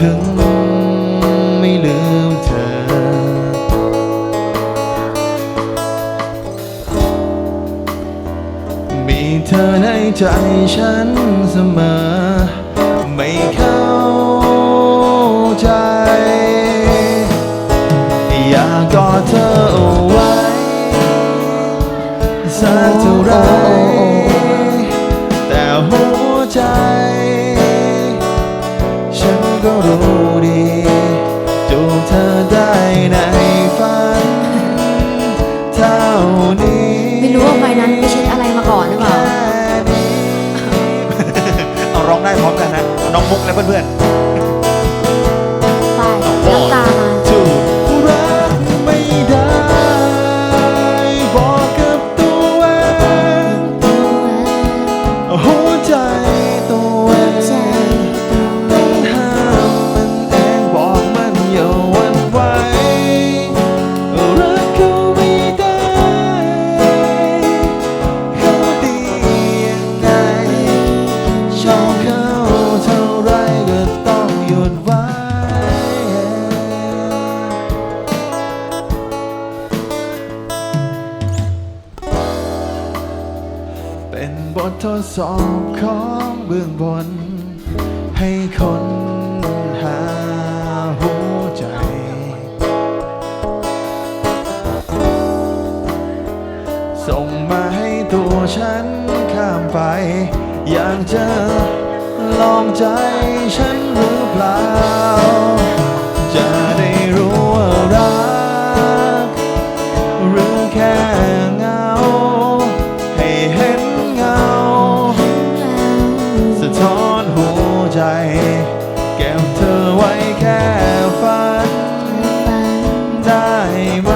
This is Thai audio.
ถึงไม่ลืมเธอ มีเธอในใจฉันเสมอ ไม่เข้า รู้ดีจูบเธอได้ในฝัน เท่านี้ไม่รู้ว่าไฟนั้นไปเช็ดอะไรมาก่อนหรือเปล่าเอาร้องได้พร้อมกันนะน้องมุกและเพื่อนไปน้ำตามาๆถูกรักไม่ได้ บอกกับตัวเอง หัวใจ ททดสอบของเบื้องบน ให้คนหาหัวใจ ส่งมาให้ตัวฉันข้ามไป อยากจะลองใจฉันหรือเปล่า ไ